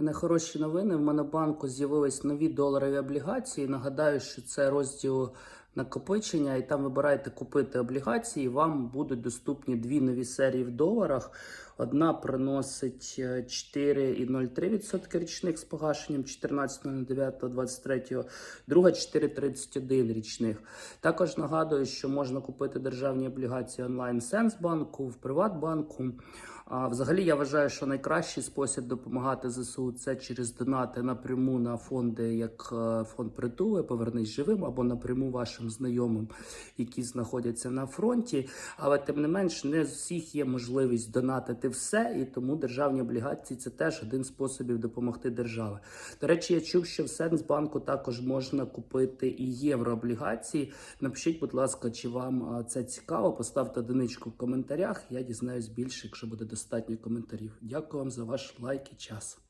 мене хороші новини. В Монобанку з'явились нові доларові облігації. Нагадаю, що це розділ накопичення, і там вибираєте купити облігації. Вам будуть доступні дві нові серії в доларах. Одна приносить е, 4,03% річних з погашенням 14.09.23, друга 4,31 річних. Також нагадую, що можна купити державні облігації онлайн Сенсбанку, в Приватбанку. А взагалі я вважаю, що найкращий спосіб допомагати ЗСУ це через донати напряму на фонди, як е, фонд притули, повернись живим або напряму вашим знайомим, які знаходяться на фронті. Але тим не менш, не з всіх є можливість донатити все, і тому державні облігації це теж один способів допомогти державі. До речі, я чув, що в Сенсбанку також можна купити і єврооблігації. Напишіть, будь ласка, чи вам це цікаво. Поставте одиничку в коментарях. Я дізнаюсь більше, якщо буде достатньо коментарів. Дякую вам за ваш лайк і час.